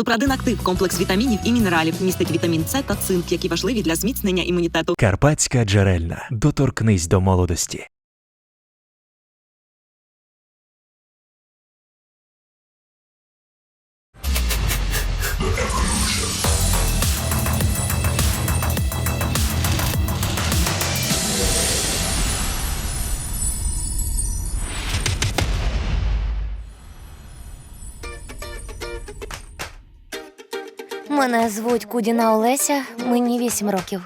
Супрадин актив комплекс вітамінів і мінералів містить вітамін С та цинк, які важливі для зміцнення імунітету. Карпатська джерельна. Доторкнись до молодості. Мене звуть Кудіна Олеся, мені вісім років.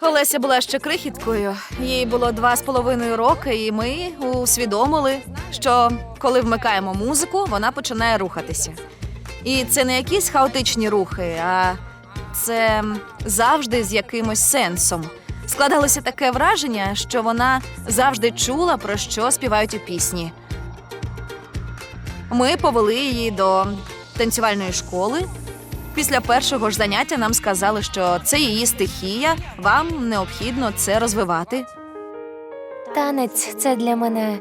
Олеся була ще крихіткою. Їй було два з половиною роки, і ми усвідомили, що коли вмикаємо музику, вона починає рухатися. І це не якісь хаотичні рухи, а це завжди з якимось сенсом. Складалося таке враження, що вона завжди чула, про що співають у пісні. Ми повели її до танцювальної школи, Після першого ж заняття нам сказали, що це її стихія, вам необхідно це розвивати. Танець це для мене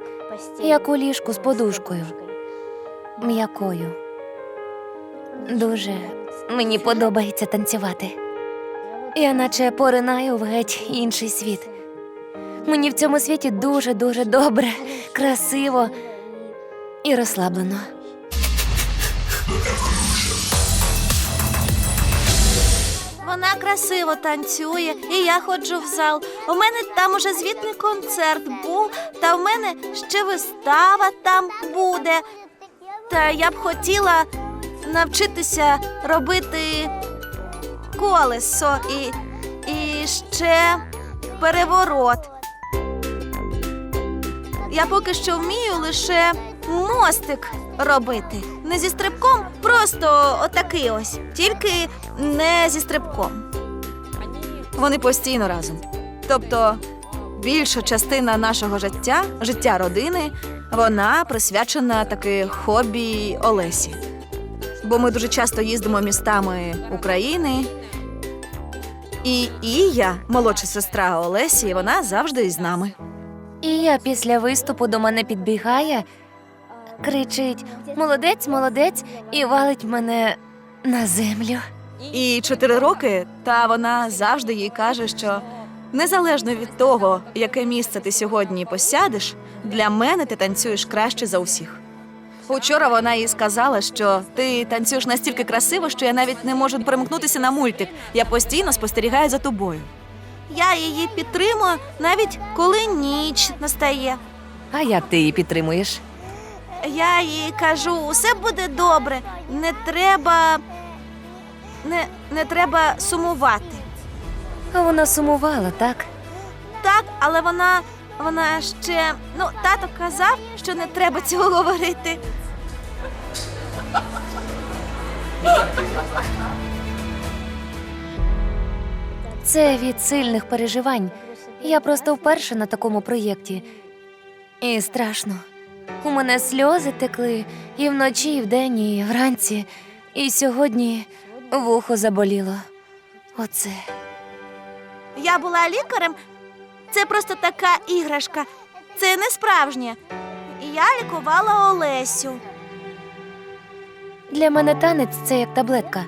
як у ліжку з подушкою. М'якою. Дуже мені подобається танцювати. Я наче поринаю в геть інший світ. Мені в цьому світі дуже-дуже добре, красиво і розслаблено. Вона красиво танцює, і я ходжу в зал. У мене там уже звітний концерт був, та в мене ще вистава там буде. Та я б хотіла навчитися робити колесо і, і ще переворот. Я поки що вмію лише мостик робити. Не зі стрибком, просто отакий ось, тільки не зі стрибком. Вони постійно разом. Тобто, більша частина нашого життя, життя родини, вона присвячена таки хобі Олесі. Бо ми дуже часто їздимо містами України. І Ія, молодша сестра Олесі, вона завжди із нами. І я після виступу до мене підбігає, кричить Молодець, молодець, і валить мене на землю. І чотири роки, та вона завжди їй каже, що незалежно від того, яке місце ти сьогодні посядеш, для мене ти танцюєш краще за усіх. Учора вона їй сказала, що ти танцюєш настільки красиво, що я навіть не можу перемкнутися на мультик. Я постійно спостерігаю за тобою. Я її підтримую навіть коли ніч настає. А як ти її підтримуєш? Я їй кажу, усе буде добре. Не треба. Не, не треба сумувати. А вона сумувала, так? Так, але вона. Вона ще. Ну, тато казав, що не треба цього говорити. Це від сильних переживань. Я просто вперше на такому проєкті. І страшно. У мене сльози текли і вночі, і вдень, і вранці. І сьогодні вухо заболіло. Оце. Я була лікарем. Це просто така іграшка. Це не справжнє. Я лікувала Олесю. Для мене танець це як таблетка.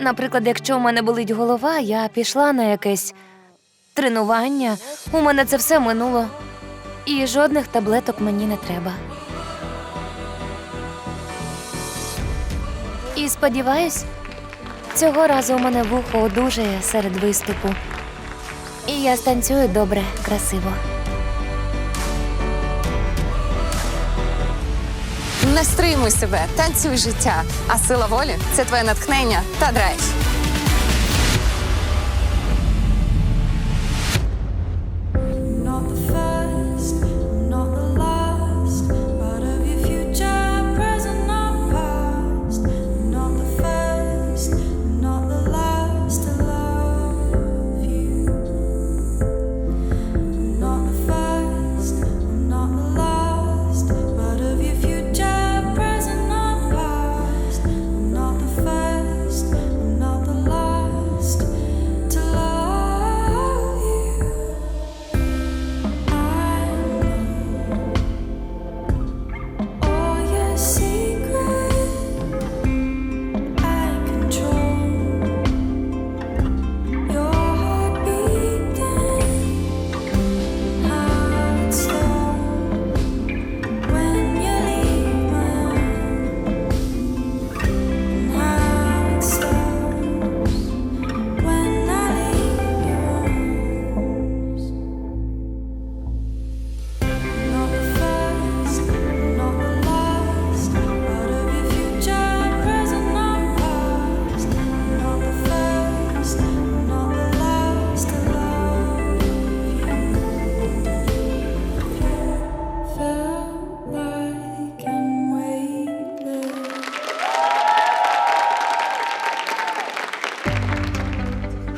Наприклад, якщо у мене болить голова, я пішла на якесь тренування, у мене це все минуло. І жодних таблеток мені не треба. І сподіваюсь, цього разу у мене вухо одужає серед виступу. І я станцюю добре, красиво. Не стримуй себе, танцюй життя. А сила волі це твоє натхнення та драйв.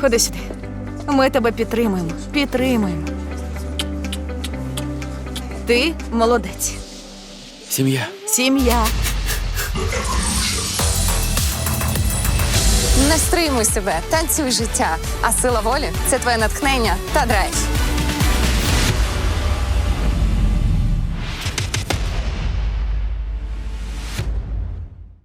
Ходи сюди. Ми тебе підтримуємо. Підтримуємо. Ти молодець. Сім'я. Сім'я. Не стримуй себе, танцюй життя. А сила волі це твоє натхнення та драйв.